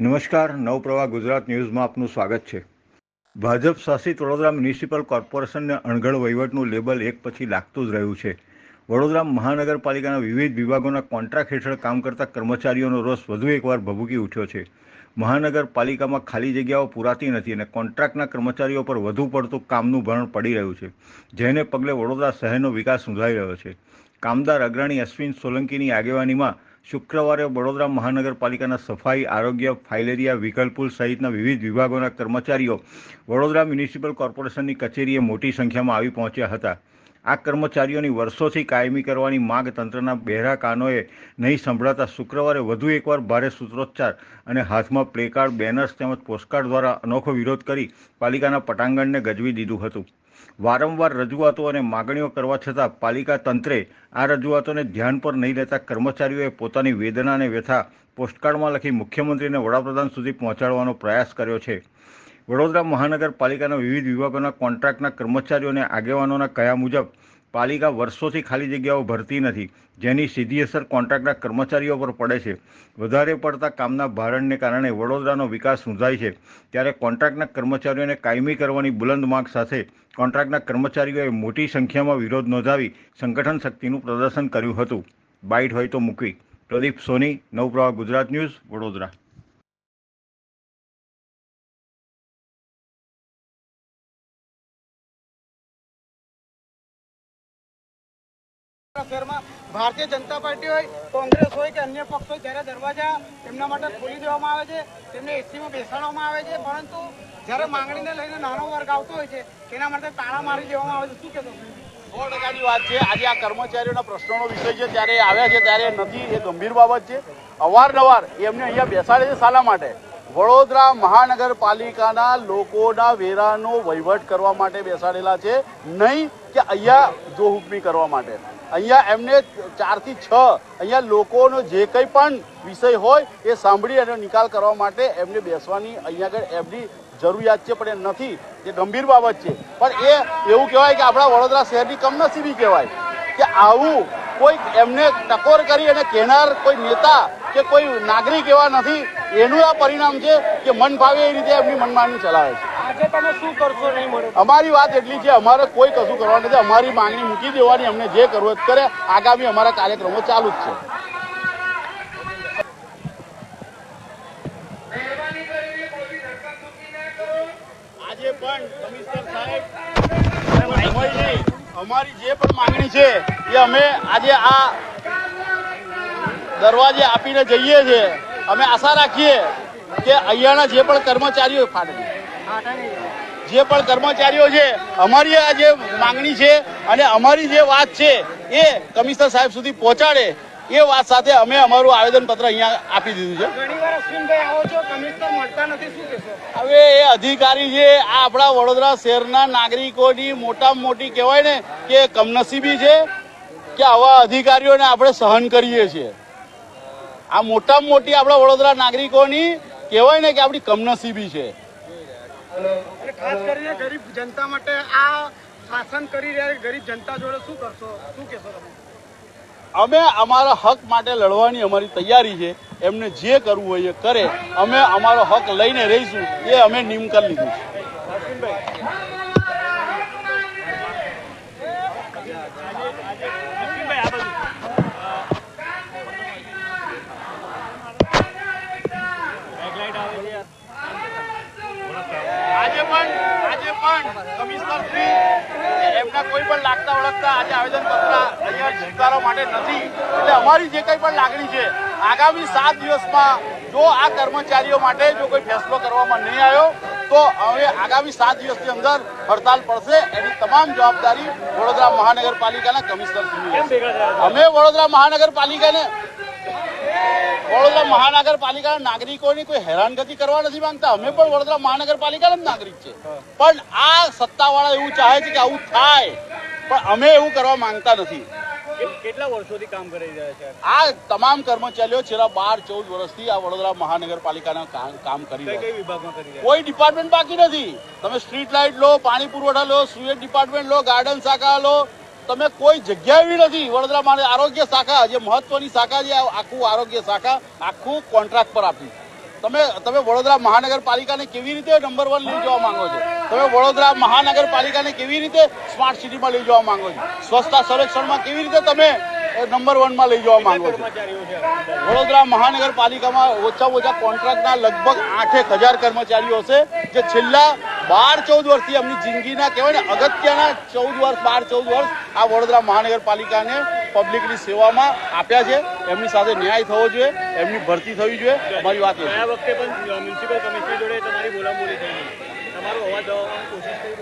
નમસ્કાર, નવપ્રવાહ ગુજરાત ન્યૂઝમાં આપનું સ્વાગત છે. ભાજપ શાસિત વડોદરા મ્યુનિસિપલ કોર્પોરેશનને અણઘડ વહીવટનું લેબલ એક પછી લાગતું જ રહ્યું છે. વડોદરા મહાનગરપાલિકાના વિવિધ વિભાગોના કોન્ટ્રાક્ટ હેઠળ કામ કરતા કર્મચારીઓનો રોષ વધુ એકવાર ભભૂકી ઉઠ્યો છે. મહાનગરપાલિકામાં ખાલી જગ્યાઓ પૂરાતી નથી અને કોન્ટ્રાક્ટના કર્મચારીઓ પર વધુ પડતું કામનું ભરણ પડી રહ્યું છે, જેને પગલે વડોદરા શહેરનો વિકાસ નોંધાઈ રહ્યો છે. કામદાર અગ્રણી અશ્વિન સોલંકીની આગેવાનીમાં શુક્રવારે વડોદરા મહાનગરપાલિકાના સફાઈ, આરોગ્ય, ફાઇલેરિયા, વિકલપુલ સહિતના વિવિધ વિભાગોના કર્મચારીઓ વડોદરા મ્યુનિસિપલ કોર્પોરેશનની કચેરીએ મોટી સંખ્યામાં આવી પહોંચ્યા હતા. આ કર્મચારીઓની વર્ષોથી કાયમી કરવાની માંગ તંત્રના બહેરા કાનોએ નહીં સંભળાતા શુક્રવારે વધુ એકવાર ભારે સૂત્રોચ્ચાર અને હાથમાં પ્લેકાર્ડ, બેનર્સ તેમજ પોસ્ટકાર્ડ દ્વારા અનોખો વિરોધ કરી પાલિકાના પટાંગણને ગજવી દીધું હતું. વારંવાર રજૂઆતો અને માગણીઓ કરવા છતાં પાલિકા તંત્રે આ રજૂઆતોને ધ્યાન પર નહીં લેતા કર્મચારીઓએ પોતાની વેદના અને વ્યથા પોસ્ટકાર્ડમાં લખી મુખ્યમંત્રીને વડાપ્રધાન સુધી પહોંચાડવાનો પ્રયાસ કર્યો છે. વડોદરા મહાનગરપાલિકાના વિવિધ વિભાગોના કોન્ટ્રાક્ટના કર્મચારીઓ અને આગેવાનોના કયા મુજબ પાલિકા વર્ષોથી ખાલી જગ્યાઓ ભરતી નથી, જેની સીધી અસર કોન્ટ્રાક્ટના કર્મચારીઓ પર પડે છે. વધારે પડતા કામના ભારણને કારણે વડોદરાનો વિકાસ રૂંધાય છે. ત્યારે કોન્ટ્રાક્ટના કર્મચારીઓને કાયમી કરવાની બુલંદ માંગ સાથે કોન્ટ્રાક્ટના કર્મચારીઓએ મોટી સંખ્યામાં વિરોધ નોંધાવી સંગઠન શક્તિનું પ્રદર્શન કર્યું હતું. બાઇટ હોય તો મૂકવી. પ્રદીપ સોની, નવપ્રવાહ ગુજરાત ન્યૂઝ, વડોદરા. શહેરમાં ભારતીય જનતા પાર્ટી હોય, કોંગ્રેસ હોય કે અન્ય પક્ષ હોય દરવાજા એમના માટે ખોલી દેવામાં આવે છે, તેમને એસીમાં બેસાડવામાં આવે છે, પરંતુ જ્યારે માંગણીને લઈને નાનો વર્ગ આવતો હોય છે, તેના માટે તાળા મારી દેવામાં આવે છે. શું કહેતો એમને અહીંયા બેસાડે છે શાના માટે. વડોદરા મહાનગરપાલિકાના લોકોના વેરાનો વહીવટ કરવા માટે બેસાડેલા છે. નહીં કે અહીંયા જોહુકમી કરવા માટે. અહીંયા એમને ચારથી છ અહીંયા લોકોનો જે કંઈ પણ વિષય હોય એ સાંભળી અને નિકાલ કરવા માટે એમને બેસવાની અહીંયા આગળ એમની જરૂરિયાત છે, પણ એ નથી. એ ગંભીર બાબત છે. પણ એ એવું કહેવાય કે આપણા વડોદરા શહેરની કમનસીબી કહેવાય કે આવું કોઈ એમને ટકોર કરી અને કહેનાર કોઈ નેતા કે કોઈ નાગરિક એવા નથી. એનું આ પરિણામ છે કે મન ફાવે એ રીતે એમની મનમાની ચલાવે છે. આજે તમે શું કરશો નહીં મળે? અમારી વાત એટલી છે અમારે કોઈ કશું કરવાનું નથી. અમારી માંગણી મૂકી દેવાની અમને જે કરવું કરે. આગામી અમારા કાર્યક્રમો ચાલુ જ છે. આજે પણ સાહેબ અમારી જે પણ માંગણી છે એ અમે આજે આ દરવાજે આપીને જઈએ છીએ. અમે આશા રાખીએ કે અહીંયાના જે પણ કર્મચારીઓ ફાટે. જે પણ કર્મચારીઓ છે અમારી આ જે માંગણી છે અને અમારી જે વાત છે એ કમિશનર સાહેબ સુધી પહોંચાડે એ વાત સાથે અમે અમારું આવેદનપત્ર અહીંયા આપી દીધું છે. હવે એ અધિકારી છે આ આપણા વડોદરા શહેરના નાગરિકોની મોટામાં મોટી કહેવાય ને કે કમનસીબી છે કે આવા અધિકારીઓને આપણે સહન કરીએ છીએ. આ મોટામાં મોટી આપણા વડોદરા નાગરિકોની કહેવાય ને કે આપણી કમનસીબી છે. જનતા માટે આ શાસન કરી રહ્યા ગરીબ જનતા જોડે શું કરશો? શું કહેશો અમે અમારા હક માટે લડવાની અમારી તૈયારી છે. એમને જે કરવું હોય એ કરે. અમે અમારો હક લઈને રહીશું. એ અમે નિમકર કરી લીધું છે આજે પણ આજે પણ કમિશનર શ્રી એમના કોઈ પણ લાગતા ઓળખતા આજે આવેદનપત્ર અહીંયા સ્વીકારવા માટે નથી. એટલે અમારી જે કંઈ પણ લાગણી છે, આગામી સાત દિવસમાં જો આ કર્મચારીઓ માટે જો કોઈ ફેસલો કરવામાં નહીં આવ્યો, તો હવે આગામી સાત દિવસની અંદર હડતાલ પડશે. એની તમામ જવાબદારી વડોદરા મહાનગરપાલિકાના કમિશનરશ્રી અમે વડોદરા મહાનગરપાલિકાને વડોદરા મહાનગરપાલિકાના નાગરિકોની કોઈ હેરાનગતિ કરવા નથી માંગતા. અમે પણ વડોદરા મહાનગરપાલિકાના નાગરિક છે. પણ આ સત્તાવાળા એવું ચાહે છે કે આવું થાય. પણ અમે એવું કરવા માંગતા નથી. કેટલા વર્ષોથી કામ કરી રહ્યા છે? આ તમામ કર્મચારીઓ છેલ્લા બાર ચૌદ વર્ષથી આ વડોદરા મહાનગરપાલિકાના કામ કામ કરી રહ્યા કઈ છે. કોઈ ડિપાર્ટમેન્ટ બાકી નથી. તમે સ્ટ્રીટ લાઇટ લો પાણી પુરવઠા લો સુએજ ડિપાર્ટમેન્ટ લો ગાર્ડન શાખા લો તમે કોઈ જગ્યા એવી નથી. વડોદરા માટે આરોગ્ય શાખા, જે મહત્વની શાખા છે આખું આરોગ્ય શાખા, આખું કોન્ટ્રાક્ટ પર આપી. તમે તમે વડોદરા મહાનગરપાલિકાને કેવી રીતે નંબર વન લઈ જવા માંગો છો? તમે વડોદરા મહાનગરપાલિકાને કેવી રીતે સ્માર્ટ સિટીમાં લઈ જવા માંગો છો? સ્વચ્છતા સર્વેક્ષણમાં કેવી રીતે તમે નંબર વનમાં લઈ જવા માંગો છું. વડોદરા મહાનગરપાલિકામાં ઓછા ઓછા કોન્ટ્રાક્ટના લગભગ આઠેક હજાર કર્મચારીઓ હશે જે છેલ્લા બાર ચૌદ વર્ષથી એમની જિંદગીના કહેવાય ને અગત્યના ચૌદ વર્ષ બાર ચૌદ વર્ષ આ વડોદરા મહાનગરપાલિકાને પબ્લિકની સેવામાં આપ્યા છે. એમની સાથે ન્યાય થવો જોઈએ એમની ભરતી થવી જોઈએ. અમારી વાત એ ગયા વખતે પણ મ્યુનિસિપલ કમિશનર જોડે તમારી બોલાબોલી થઈ તમારો અવાજ દબાવવાની કોશિશ થઈ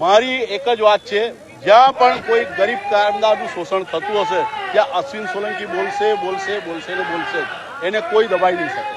મારી એક જ વાત છે જ્યાં પણ કોઈ ગરીબ કામદારનું શોષણ થતું હશે, ત્યાં અશ્વિન સોલંકી બોલશે બોલશે બોલશે ને બોલશે એને કોઈ દબાઈ નહીં શકે.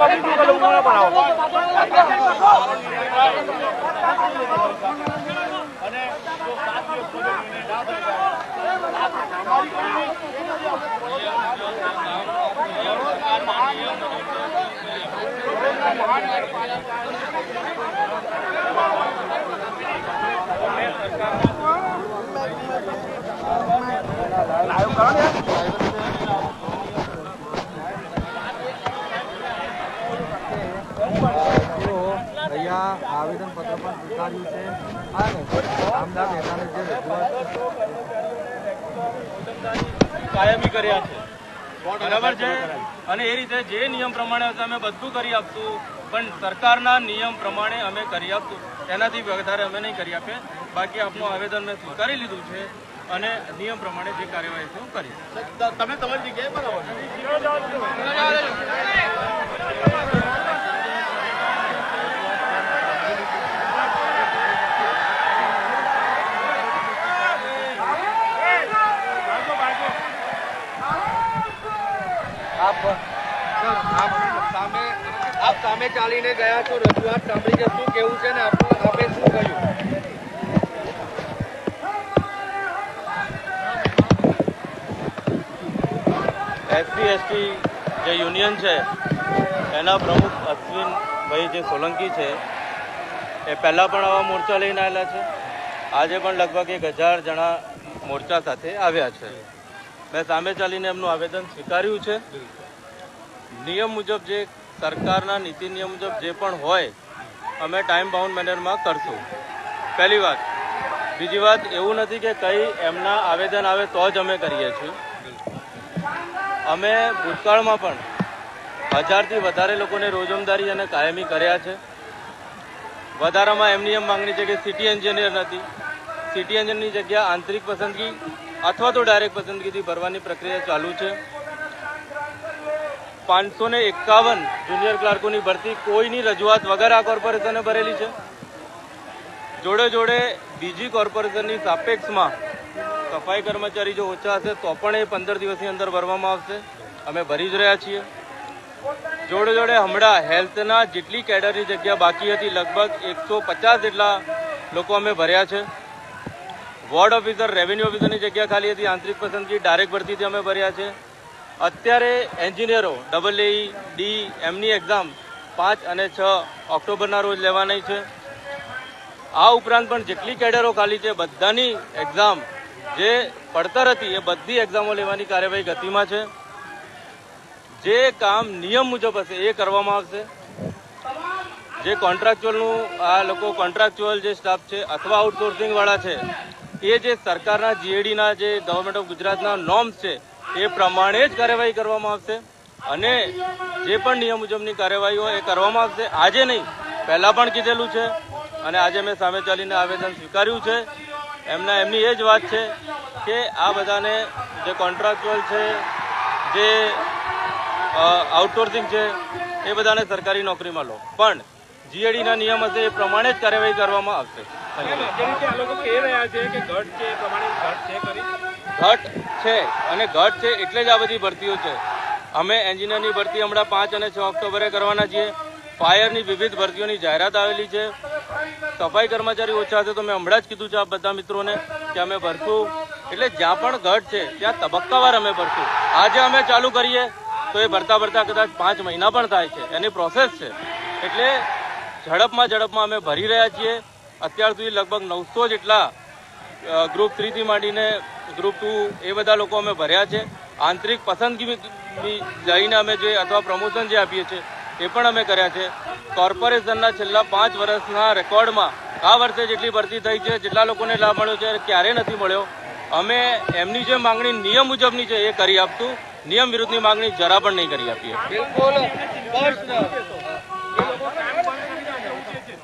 તેઓ અહીંયા આવેદનપત્ર પણ સ્વીકાર્યું છે. અને કામદાર નેતાને જે રજૂઆત કાયમી કર્યા છે. બરાબર છે? અને એ રીતે જે નિયમ પ્રમાણે અમે બધું કરી આપશું પણ સરકારના નિયમ પ્રમાણે અમે કરી આપશું. એનાથી વધારે અમે નહીં કરી આપીએ. બાકી આપનું આવેદન મેં સ્વીકારી લીધું છે અને નિયમ પ્રમાણે જે કાર્યવાહી છે હું કરીશ. તમે તમારી જગ્યાએ બરાબર છે. આપ સર આપ સામે આપ સામે ચાલીને ગયા છો, રજૂઆત સાંભળી છે કેવું છે ને આપણું આપે શું કહ્યું? એસસી, એસટી જે યુનિયન છે, એના પ્રમુખ અશ્વિનભાઈ જે સોલંકી છે, એ પહેલાં પણ આવા મોરચા લઈને આવેલા છે. આજે પણ લગભગ એક હજાર જણા મોરચા સાથે આવ્યા છે. મેં સામે ચાલીને એમનું આવેદન સ્વીકાર્યું છે. નિયમ મુજબ જે સરકારના નીતિ નિયમ મુજબ જે પણ હોય, અમે ટાઈમ બાઉન્ડ મેનરમાં કરશું. પહેલી વાત. બીજી વાત, એવું નથી કે કંઈ એમના આવેદન આવે તો જ અમે કરીએ છીએ. અમે ભૂતકાળમાં પણ હજારથી વધારે લોકોને રોજમદારી અને કાયમી કર્યા છે. વધારામાં એમની એમ માંગણી છે કે સિટી એન્જિનિયર નથી. સિટી એન્જિનિયરની જગ્યા આંતરિક પસંદગી અથવા તો ડાયરેક્ટ પસંદગીથી ભરવાની પ્રક્રિયા ચાલુ છે. પાંચસો ને એકાવન જુનિયર ક્લાર્કોની ભરતી. કોઈની રજૂઆત વગર આ કોર્પોરેશને ભરેલી છે? જોડે જોડે બીજી કોર્પોરેશનની સાપેક્ષમાં સફાઈ કર્મચારી જો ઓછા હશે, તો પણ એ પંદર દિવસની અંદર ભરવામાં આવશે. અમે ભરી જ રહ્યા છીએ. જોડે જોડે હમણાં હેલ્થના જેટલી કેડરની જગ્યા બાકી હતી, લગભગ એકસો પચાસ જેટલા લોકો અમે ભર્યા છે. વોર્ડ ઓફિસર, રેવન્યુ ઓફિસરની જગ્યા ખાલી હતી. આંતરિક પસંદગી, ડાયરેક્ટ ભરતીથી અમે ભર્યા છે. અત્યારે એન્જિનિયરો ડબલ એ ડી એમની એક્ઝામ પાંચ અને છ ઓક્ટોબરના રોજ લેવાની છે. આ ઉપરાંત પણ જેટલી કેડરો ખાલી છે, બધાની એક્ઝામ જે પડતર હતી, એ બધી એક્ઝામો લેવાની કાર્યવાહી ગતિમાં છે. જે કામ નિયમ મુજબ હશે, એ કરવામાં આવશે. જે કોન્ટ્રાક્ચ્યુઅલનું આ લોકો કોન્ટ્રાક્ચ્યુઅલ જે સ્ટાફ છે, અથવા આઉટસોર્સિંગવાળા છે, એ જે સરકારના જીએડીના જે ગવર્મેન્ટ ઓફ ગુજરાતના નોર્મ્સ છે એ પ્રમાણે જ કાર્યવાહી કરવામાં આવશે અને જે પણ નિયમ મુજબની કાર્યવાહી હોય એ કરવામાં આવશે. આજે નહીં, પહેલાં પણ કીધેલું છે અને આજે મેં સામે ચાલીને આવેદન સ્વીકાર્યું છે. એમના, એમની એ જ વાત છે કે આ બધાને જે કોન્ટ્રાક્ચ્યુઅલ છે, જે આઉટસોર્સિંગ છે, એ બધાને સરકારી નોકરીમાં લો. પણ જીએડીના નિયમ હશે એ પ્રમાણે જ કાર્યવાહી કરવામાં આવશે. કહી રહ્યા છે કે ઘટ છે પ્રમાણે ઘટ છે ખરી? ઘટ છે અને ઘટ છે એટલે જ આ બધી ભરતીઓ છે. અમે એન્જિનિયરની ભરતી હમણાં પાંચ અને છ ઓક્ટોબરે કરવાના છીએ. ફાયરની વિવિધ ભરતીઓની જાહેરાત આવેલી છે. સફાઈ કર્મચારી ઓછા છે તો મેં હમણાં જ કીધું છે આ બધા મિત્રોને કે અમે ભરશું. એટલે જ્યાં પણ ઘટ છે, ત્યાં તબક્કાવાર અમે ભરશું. આજે અમે ચાલુ કરીએ તો એ ભરતા ભરતા કદાચ પાંચ મહિના પણ થાય છે. એની પ્રોસેસ છે. એટલે ઝડપમાં ઝડપમાં અમે ભરી રહ્યા છીએ. અત્યાર સુધી લગભગ નવસો જેટલા ગ્રુપ થ્રીથી માંડીને ગ્રુપ ટુ એ બધા લોકો અમે ભર્યા છે. આંતરિક પસંદગી જઈને અમે જે અથવા પ્રમોશન જે આપીએ છીએ, એ પણ અમે કર્યા છે. કોર્પોરેશનના છેલ્લા પાંચ વર્ષના રેકોર્ડમાં આ વર્ષે જેટલી ભરતી થઈ છે, જેટલા લોકોને લાભ મળ્યો છે ક્યારેય નથી મળ્યો. અમે એમની જે માંગણી નિયમ મુજબની છે એ કરી આપતું નિયમ વિરુદ્ધની માંગણી જરા પણ નહીં કરી આપીએ. બિલકુલ.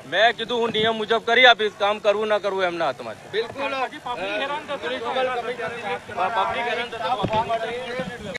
મેં કીધું હું નિયમ મુજબ કરી આપીશ કામ કરવું ના કરવું એમના હાથમાં બિલકુલ.